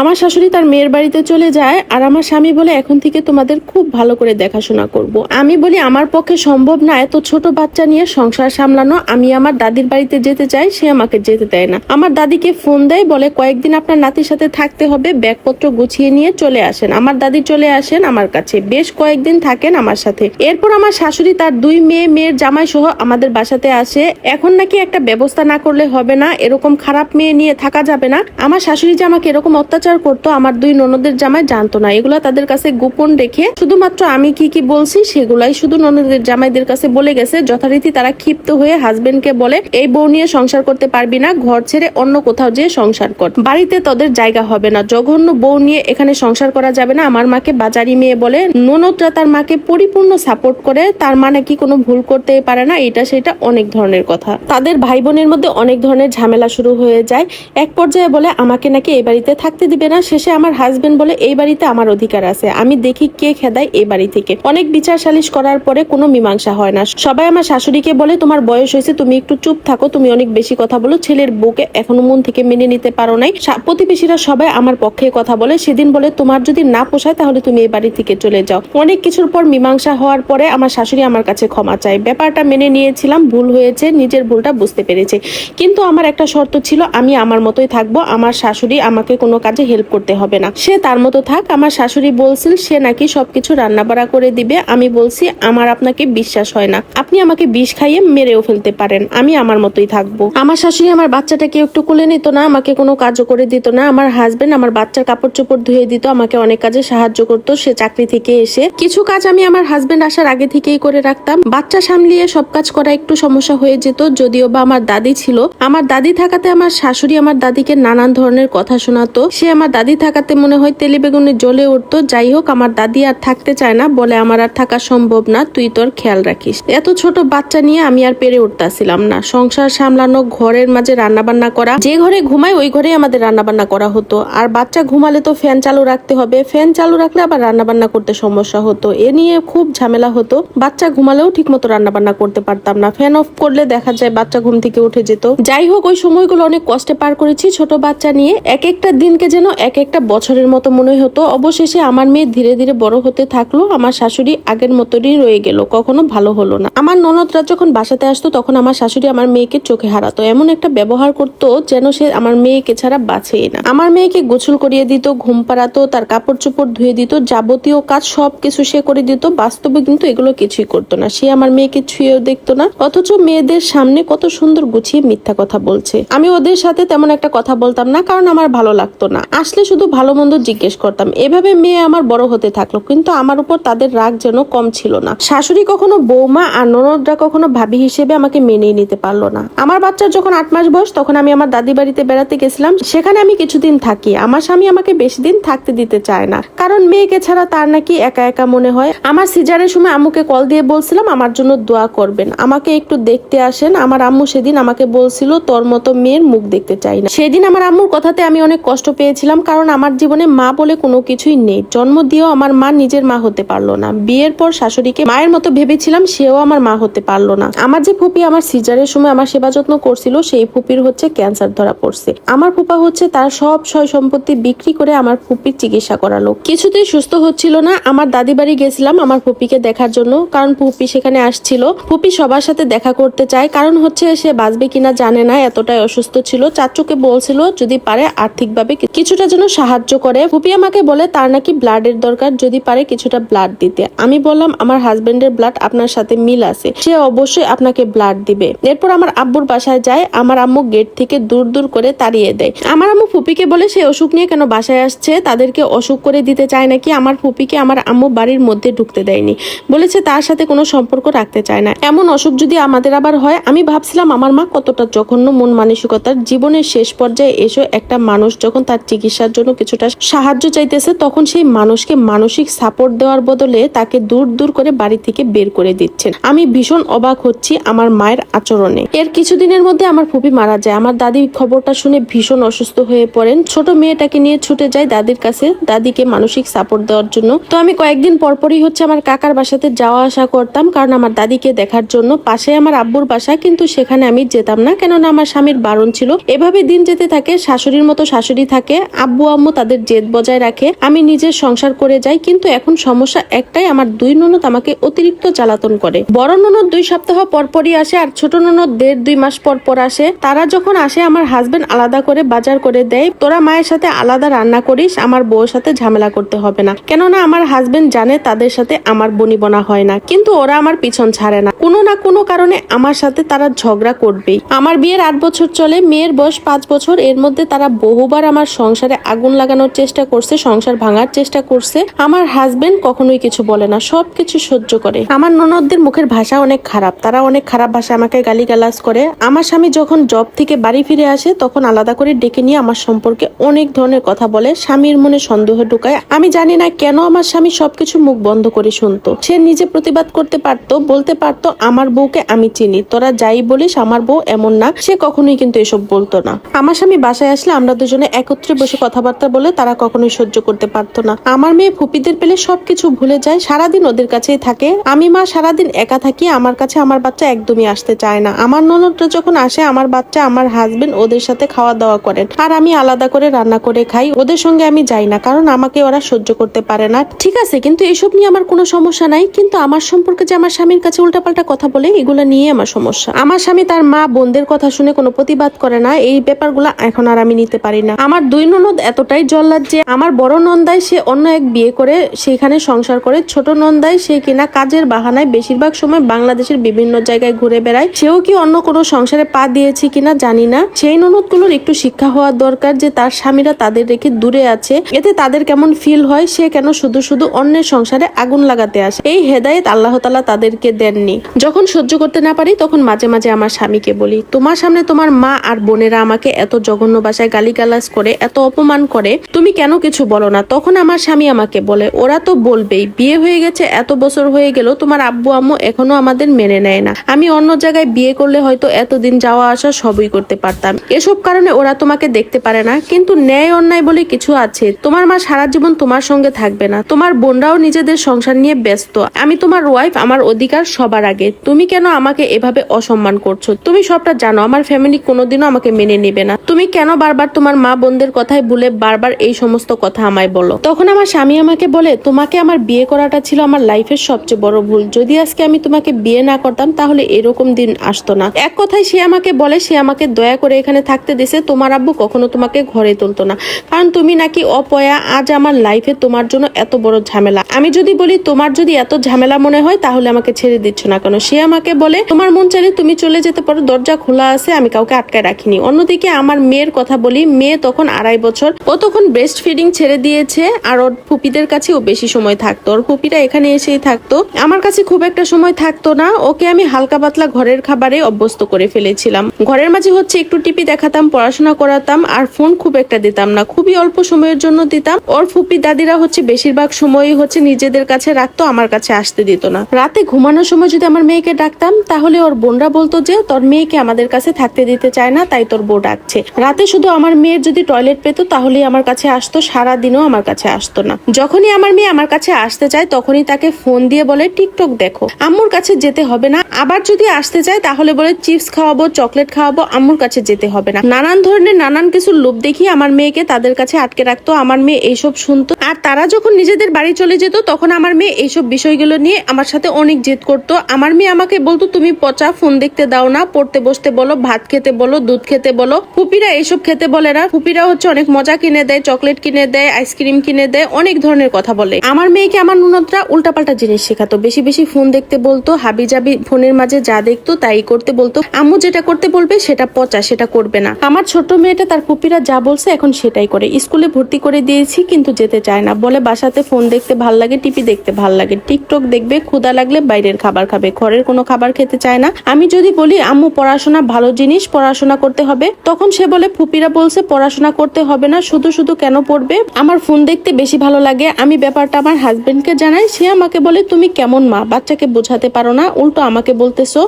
আমার শাশুড়ি তার মেয়ের বাড়িতে চলে যায় আর আমার স্বামী বলে, এখন থেকে তোমাদের খুব ভালো করে দেখাশোনা করব। আমি বলি, আমার পক্ষে সম্ভব না, এত ছোট বাচ্চা নিয়ে সংসার সামলানো। আমি আমার দাদির বাড়িতে যেতে চাই, সে আমাকে যেতে দেয় না। আমার দাদিকে ফোন দেয়, বলে, কয়েকদিন আপনার নাতির সাথে থাকতে হবে, ব্যাগপত্র গুছিয়ে নিয়ে চলে আসেন। আমার দাদি চলে আসেন আমার কাছে, বেশ কয়েকদিন থাকেন আমার সাথে। এরপর আমার শাশুড়ি তার দুই মেয়ে, মেয়ের জামাই সহ আমাদের বাসাতে আসে। এখন নাকি একটা ব্যবস্থা না করলে হবে না, এরকম খারাপ মেয়ে নিয়ে থাকা যাবে না। আমার শাশুড়ি যে আমাকে এরকম অত্যাচার করতো, আমার দুই ননদের জামাই জানতো না। এগুলো তাদের কাছে গোপন রেখে শুধুমাত্র আমি কি কি বলছি সেগুলাই শুধু ননদের জামাইদের কাছে বলে গেছে। যথারীতি তারা ক্ষিপ্ত হয়ে হাজবেন্ডকে বলে, এই বউ নিয়ে সংসার করতে পারবি না, ঘর ছেড়ে অন্য কোথাও যেয়ে সংসার কর। বাড়িতে তোদের জায়গা হবে না। জঘন্য বউ নিয়ে এখানে সংসার করা যাবে না। আমার মাকে বাজারি মেয়ে বলে, ননদরা তার মাকে পরিপূর্ণ সাপোর্ট করে, তার মা নাকি কোনো ভুল করতে পারে না? এটা সেটা অনেক ধরনের কথা। তাদের ভাই বোনের মধ্যে অনেক ধরনের ঝামেলা শুরু হয়ে যায়। এক পর্যায়ে বলে, আমাকে নাকি এই বাড়িতে থাকতে দিবে না, শেষে আমার হাজবেন্ড বলে, এই বাড়িতে আমার অধিকার আছে, আমি দেখি কে খেদায় এই বাড়ি থেকে। অনেক বিচার সালিশ করার পরে কোনো মীমাংসা হয় না। সবাই আমার শাশুড়িকে বলে, তোমার বয়স হয়েছে, তুমি একটু চুপ থাকো, তুমি অনেক বেশি কথা বলো, ছেলের বউকে এখনও মন থেকে মেনে নিতে পারো নাই। প্রতিবেশীরা সবাই আমার পক্ষে কথা বলে, সেদিন বলে, তোমার যদি না পোষায়, তাহলে তুমি এই বাড়ি থেকে চলে যাও। অনেক কিছুর পর মীমাংসা হওয়ার পরে আমার শাশুড়ি আমার কাছে ক্ষমা চায়। ব্যাপারটা মেনে নিয়েছিলাম, ভুল হয়েছে, নিজের ভুলটা বুঝতে পেরেছে। কিন্তু আমার একটা শর্ত ছিল, আমি আমার মতোই থাকব, আমার শাশুড়ি আমাকে কোনো কাজে হেল্প করতে হবে না। সে তার মতো থাক, আমার শাশুড়ি বলছিল, সে নাকি সবকিছু রান্না বাড়া করে দিবে। আমি বলছি, আমার আপনাকে বিশ্বাস হয় না। আপনি আমাকে বিষ খাইয়ে মেরেও ফেলতে পারেন। আমি আমার মতোই থাকব। আমার শাশুড়ি আমার বাচ্চাটাকে একটু কোলে নিত না, আমাকে কোনো কাজও করে দিত না। আমার হাজবেন্ড আমার বাচ্চার কাপড় চোপড় ধুয়ে দিত, আমাকে অনেক কাজে সাহায্য করতো। সে চাকরি থেকে এসে কিছু কাজ আমি আমার হাজবেন্ড আসার আগে থেকেই করে রাখতাম। বাচ্চা সামলিয়ে সব কাজ করা একটু সমস্যা হয়ে যেত, যদিও বা আমার দাদি ছিল। আমার দাদি থাকাতে আমার শাশুড়ি আমার দাদিকে নানান ধরনের কথা শোনাতো। সে আমার দাদি থাকাতে মনে হয় তেলে বেগুনে জ্বলে উঠতো। যাই হোক আমার দাদি আর থাকতে চায় না, বলে আমার আর থাকা সম্ভব না, তুই তোর খেয়াল রাখিস। এত ছোট বাচ্চা নিয়ে আমি আর পেরে উঠতাছিলাম না। সংসার সামলানো, ঘরের মাঝে রান্না বান্না করা, যে ঘরে ঘুমাই ওই ঘরেই আমাদের রান্না বান্না করা হতো। আর বাচ্চা ঘুমালে তো ফ্যান চালু রাখতে হবে। ফ্যান চালু রাখলে আবার রান্না বান্না করতে সমস্যা হতো। এ নিয়ে খুব ঝামেলা হতো। বাচ্চা ঘুমালেও ঠিক মতো রান্না বান্না করতে পারতাম না। ফ্যান অফ করলে দেখা যায় বাচ্চা ঘুম থেকে উঠে যেত। যাই হোক ওই সময়গুলো অনেক কষ্টে পার করেছি ছোট বাচ্চা নিয়ে। এক একটা দিনকে যেন এক একটা বছরের মতো মনে হতো, অবশেষে আমার মেয়ে ধীরে ধীরে বড় হতে থাকল, আমার শাশুড়ি আগের মতনই রয়ে গেল, কখনো ভালো হলো না। আমার ননদরা যখন বাসাতে আসতো, তখন আমার শাশুড়ি আমার মেয়েকে চোখে হারাতো, এমন একটা ব্যবহার করতো যেন সে আমার মেয়েকে ছাড়া বাঁচেই না। আমার মেয়েকে গোসল করিয়ে দিত, ঘুম পাড়াতো, তার কাপড় চোপড় ধুয়ে দিত, যাবতীয় কাজ সব কিছু সে করে দিত, বাস্তবে কিন্তু এগুলো কিছুই করতো না। সে আমার মেয়েকে ছুঁয়েও দেখতো না, অথচ মেয়েদের সামনে কত সুন্দর গুছিয়ে মিথ্যা কথা বলছে। আমি ওদের সাথে তেমন একটা কথা বলতাম না, কারণ আমার ভালো লাগতো না। আসলে শুধু ভালো মন্দ জিজ্ঞেস করতাম। এভাবে মেয়ে আমার বড় হতে থাকল, কিন্তু আমার উপর তাদের রাগ যেন কম ছিল না। শাশুড়ি কখনো বৌমা আর ননদরা কখনো ভাবি হিসেবে আমাকে মেনেই নিতে পারল না। আমার বাচ্চার যখন আট মাস বয়স, তখন আমি আমার দাদি বাড়িতে বেড়াতে গেছিলাম। সেখানে আমি কিছুদিন থাকি। আমার স্বামী আমাকে বেশি দিন থাকতে দিতে চায় না। কারণ মেয়েকে ছাড়া তার নাকি একা একা মনে হয়। আমার সিজারের সময় আম্মুকে কল দিয়ে বলছিলাম, আমার জন্য দোয়া করবেন। আমাকে একটু দেখতে আসেন। আমার আম্মু সেদিন আমাকে বলছিল, তোর মতো মেয়ের মুখ দেখতে চাই না। সেদিন আমার আম্মুর কথাতে আমি অনেক কষ্ট পেয়েছিলাম কারণ আমার জীবনে মা বলে কোনো কিছুই নেই। জন্ম দিয়েও আমার মা নিজের মা হতে পারল না। বিয়ের পর শাশুড়িকে মায়ের মতো ভেবেছিলাম, সেও আমার মা হতে পারল না। আমার যে ফুপি আমার সিজারের সময় আমার সেবা যত্ন করছিল, সেই ফুপির হচ্ছে ক্যান্সার ধরা পড়ছে। আমার ফুপা হচ্ছে তার সব সয় সম্পত্তি বিক্রি করে আমার ফুপির চিকিৎসা করালো। কিছুতেই সুস্থ হচ্ছিল না। আমার দাদি বাড়ি গেছিলাম আমার ফুপিকে দেখার জন্য, কারণ ফুপি সেখানে আসছিল। ফুপি সবার সাথে দেখা করতে চায়, কারণ হচ্ছে সে বাঁচবে কিনা জানে না, এতটাই অসুস্থ ছিল। চাচুকে বলছিল, যদি পারে, আর্থিকভাবে কি- কিছুটা যেন সাহায্য করে। ফুপি আমাকে বলে, তার নাকি ব্লাডের দরকার, যদি পারে কিছুটা ব্লাড দিতে। আমি বললাম, আমার হাজবেন্ডের ব্লাড আপনার সাথে মিল আছে, সে অবশ্যই আপনাকে ব্লাড দিবে। এরপর আমার আব্বুর বাসায় যায়, আমার আম্মু গেট থেকে দূর দূর করে তাড়িয়ে দেয়। আমার আম্মু ফুপিকে বলে, সে অসুখ নিয়ে কেন বাসায় আসছে? তাদেরকে অসুখ করে দিতে চায় নাকি? আমার ফুপিকে আমার আম্মু বাড়ির মধ্যে ঢুকতে দেয়নি। বলেছে, তার সাথে কোনো সম্পর্ক রাখতে চায় না। এমন অসুখ যদি আমাদের আবার হয়? আমি ভাবছিলাম, আমার মা কতটা জঘন্য মন মানসিকতার। জীবনের শেষ পর্যায়ে এসে একটা মানুষ যখন তার চিকিৎসার জন্য কিছুটা সাহায্য চাইতেছে, তখন সেই মানুষকে মানসিক সাপোর্ট দেওয়ার বদলে তাকে দূর দূর করে বাড়ি থেকে বের করে দিচ্ছেন। আমি ভীষণ অবাক হচ্ছি আমার মায়ের আচরণে। এর কিছুদিনের মধ্যে আমার ফুপি মারা যায়। আমার দাদি খবরটা শুনে ভীষণ অসুস্থ হয়ে পড়েন। ছোট মেয়েটাকে নিয়ে ছুটে যায় দাদির কাছে। দাদিকে মানসিক সাপোর্ট দেওয়ার জন্য। তো আমি কয়েকদিন পরপরই হচ্ছে আমার কাকার বাসাতে যাওয়া আসা করতাম, কারণ আমার দাদিকে দেখার জন্য পাশে আমার আব্বুর বাসা, কিন্তু সেখানে আমি যেতাম না। কেননা আমার স্বামীর বারণ ছিল। এভাবে দিন যেতে থাকে, শাশুড়ির মতো শাশুড়ি থাকে। আব্বু আম্মু তাদের জেদ বজায় রাখে, আমি নিজের সংসার করে যাই, কিন্তু এখন সমস্যা একটাই, আমার দুই ননদ আমাকে অতিরিক্ত জ্বালাতন করে। বড় ননদ দুই সপ্তাহ পর পরই আসে আর ছোট ননদ দেড় দুই মাস পর পর আসে। তারা যখন আসে, আমার হাজবেন্ড আলাদা করে বাজার করে দেয়। তোরা মায়ের সাথে আলাদা রান্না করিস, আমার বউর সাথে ঝামেলা করতে হবে না। কেননা আমার হাজবেন্ড জানে তাদের সাথে আমার বনিবনা হয় না, কিন্তু ওরা আমার পিছন ছাড়ে না। কোনো না কোনো কারণে আমার সাথে তারা ঝগড়া করবেই। আমার বিয়ের আট বছর চলে, মেয়ের বয়স পাঁচ বছর, এর মধ্যে তারা বহুবার আমার সংসারে আগুন লাগানোর চেষ্টা করছে, সংসার ভাঙার চেষ্টা করছে। আমার হাজবেন্ড কখনোই কিছু বলে না সব কিছু সহ্য করে। আমার ননদদের মুখের ভাষা অনেক খারাপ, তারা অনেক খারাপ ভাষা আমাকে গালি গালিগালাজ করে। আমার স্বামী যখন জব থেকে বাড়ি ফিরে আসে, তখন আলাদা করে ডেকে নিয়ে আমার সম্পর্কে অনেক ধরনের কথা বলে। স্বামীর মনে সন্দেহ ঢুকায়। আমি জানি না কেন আমার স্বামী সবকিছু মুখ বন্ধ করে শুনতো। সে নিজে প্রতিবাদ করতে পারতো, বলতে পারতো, আমার বউকে আমি চিনি, তোরা যাই বলিস, আমার বউ এমন না। সে কখনোই কিন্তু এসব বলতো না। আমার স্বামী বাসায় আসলে আমরা দুজনে একত্রে বসে কথাবার্তা বলে তারা কখনোই সহ্য করতে পারতো না। আমার মেয়ে ফুপিদের পেলে সবকিছু ভুলে যায়, সারাদিন ওদের কাছেই থাকে। আমি মা সারাদিন একা থাকি, আমার কাছে আমার বাচ্চা একদমই আসতে চায় না। আমার ননদটা যখন আসে, আমার বাচ্চা, আমার হাজবেন্ড ওদের সাথে খাওয়া দাওয়া করেন। আর আমি আলাদা করে রান্না করে খাই। ওদের সঙ্গে আমি যাই না, কারণ আমাকে ওরা সহ্য করতে পারে না। ঠিক আছে, কিন্তু এসব নিয়ে আমার কোনো সমস্যা নাই, কিন্তু আমার সম্পর্কে যে আমার স্বামীর কাছে উল্টাপাল্টা কথা বলে, এগুলো নিয়ে আমার সমস্যা। আমার স্বামী তার মা বোনদের কথা শুনে কোনো প্রতিবাদ করে না, এই ব্যাপারগুলো এখন আর আমি নিতে পারি না। আমার দুই ননদ এতটাই জল্লাদ যে আমার বড় নন্দায় সে অন্য এক বিয়ে করে সেখানে সংসার করে। ছোট নন্দায় সে কিনা কাজের বাহানায় বেশিরভাগ সময় বাংলাদেশের বিভিন্ন জায়গায় ঘুরে বেড়ায়। সেও কি অন্য কোনো সংসারে পা দিয়েছে কিনা জানি না। সেই ননদগুলোর একটু শিক্ষা হওয়ার দরকার যে তার স্বামীরা তাদের রেখে দূরে আছে। এতে তাদের কেমন ফিল হয় সে কেন শুধু শুধু অন্যের সংসারে আগুন লাগাতে আসে? এই হেদায়েত আল্লাহ তালা তাদেরকে দেননি। যখন সহ্য করতে না পারি তখন মাঝে মাঝে আমার স্বামীকে বলি, তোমার সামনে তোমার মা আর বোনেরা আমাকে এত জঘন্য ভাষায় গালিগালাজ করে, এত অপমান করে, তুমি কেন কিছু বলো না? তখন আমার স্বামী আমাকে বলে, ওরা তো বলবেই, বিয়ে হয়ে গেছে, এত বছর হয়ে গেল, তোমার আব্বু, আম্মু এখনও আমাদের মেনে নেয় না। আমি অন্য জায়গায় বিয়ে করলে হয়তো এতদিন যাওয়া আসা সবই করতে পারতাম। এসব কারণে ওরা তোমাকে দেখতে পারে না। কিন্তু ন্যায় অন্যায় বলে কিছু আছে। তোমার মা সারা জীবন তোমার সঙ্গে থাকবে না। তোমার বোনরাও নিজেদের সংসার নিয়ে ব্যস্ত। আমি তোমার ওয়াইফ আমার অধিকার সবার আগে। তুমি কেন আমাকে এভাবে অসম্মান করছ? তুমি সবটা জানো। আমার ফ্যামিলি কোনোদিনও আমাকে মেনে নেবে না। তুমি কেন বারবার তোমার মা বোনদের কথাই ভুলে বারবার এই সমস্ত কথা আমায় বলো। তখন আমার স্বামী আমাকে বলে, তোমাকে আমার বিয়ে করাটা ছিল আমার লাইফের সবচেয়ে বড় ভুল। যদি আজকে আমি তোমাকে বিয়ে না করতাম, তাহলে এরকম দিন আসতো না। এক কথায় সে আমাকে বলে, সে আমাকে দয়া করে এখানে থাকতে দিছে, তোমার আব্বু কখনো তোমাকে ঘরে তুলতো না। কারণ তুমি নাকি অপয়া, আজ আমার লাইফে তোমার জন্য এত বড় ঝামেলা। আমি যদি বলি, তোমার যদি এত ঝামেলা মনে হয়, তাহলে আমাকে ছেড়ে দিচ্ছ না কেন? সে আমাকে বলে, তোমার মন চাইলে তুমি চলে যেতে পারো, দরজা খোলা আছে, আমি কাউকে আটকায় রাখিনি। অন্যদিকে আমার মেয়ের কথা বলি, মেয়ে তখন আড়াই বছর। ও তখন ব্রেস্ট ফিডিং ছেড়ে দিয়েছে আর ওর ফুপিদের কাছে ও বেশি সময় থাকতো। ওর ফুপিরা এখানে এসেই থাকতো। আমার কাছে খুব একটা সময় থাকতো না। ওকে আমি হালকা পাতলা ঘরের খাবারে অভ্যস্ত করে ফেলেছিলাম। ঘরের মাঝে হচ্ছে একটু টিপি দেখাতাম, পড়াশোনা করাতাম আর ফোন খুব একটা দিতাম না। খুবই অল্প সময়ের জন্য দিতাম। ওর ফুপি দাদিরা হচ্ছে বেশিরভাগ সময়ই হচ্ছে নিজেদের কাছে রাখতো, আমার কাছে আসতে দিত না। রাতে ঘুমানোর সময় যদি আমার মেয়েকে ডাকতাম, তাহলে ওর বোনরা বলতো যে, তোর মেয়েকে আমাদের কাছে থাকতে দিতে চায় না, তাই তোর বউ ডাকছে। রাতে শুধু আমার মেয়ের যদি টয়লেট পেতো তাহলেই আমার কাছে আসতো সারা দিনও আমার কাছে আসতো না। যখনই আমার মেয়ে আমার কাছে আসতে চায়, তখনই তাকে ফোন দিয়ে বলে, টিকটক দেখো। আম্মুর কাছে যেতে হবে না। আবার যদি আসতে চায়, তাহলে বলে, চিপস খাওয়াবো, চকলেট খাওয়াবো, আম্মুর কাছে যেতে হবে না। নানান ধরনের নানান কিছু লোভ দেখিয়ে আমার মেয়েকে তাদের কাছে আটকে রাখতো। আমার মেয়ে এইসব শুনতো। আর তারা যখন নিজেদের বাড়ি চলে যেত, তখন আমার মেয়ে এইসব বিষয়গুলো নিয়ে আমার সাথে অনেক জেদ করতো। আমার মেয়ে আমাকে বলতো, তুমি পচা, ফোন দেখতে দাও না, পড়তে, বসতে বলো, ভাত খেতে বলো, দুধ খেতে বলো। ফুপিরা এইসব খেতে বলে না। ফুপিরা হচ্ছে অনেক মজা কিনে দেয়, চকলেট কিনে দেয় আইসক্রিম কিনে দেয়, অনেক ধরনের কথা বলে। আমার মেয়েকে আমার নুনতরা উল্টাপাল্টা জিনিস শেখাতো। বেশি বেশি ফোন দেখতে বলতো হাবি জাবি ফোনের মাঝে যা দেখতো তাই করতে বলতো। আম্মু যেটা করতে বলবে সেটা পচা, সেটা করবে না। আমার ছোট মেয়েটা তার ফুপিরা যা বলছে এখন সেটাই করে। স্কুলে ভর্তি করে দিয়েছি, কিন্তু যেতে চায় না। বলে বাসাতে ফোন দেখতে ভালো লাগে, টিভি দেখতে ভালো লাগে। টিকটক দেখবে ক্ষুদা লাগলে বাইরের খাবার খাবে। ঘরের কোনো খাবার খেতে চায় না। আমি যদি বলি, আম্মু, পড়াশোনা ভালো জিনিস, পড়াশোনা করতে হবে? তখন সে বলে, ফুপিরা বলছে, পড়াশোনা করতে হবে না, শুধু শুধু কেন পড়বে? আমার ফোন দেখতে বেশি ভালো লাগে। আমি ব্যাপারটা আমার হাজবেন্ডকে জানাই। সে আমাকে বলে, তুমি কেমন মা? বাচ্চাকে বোঝাতে পারো না। উল্টো আমাকে বলতেছো।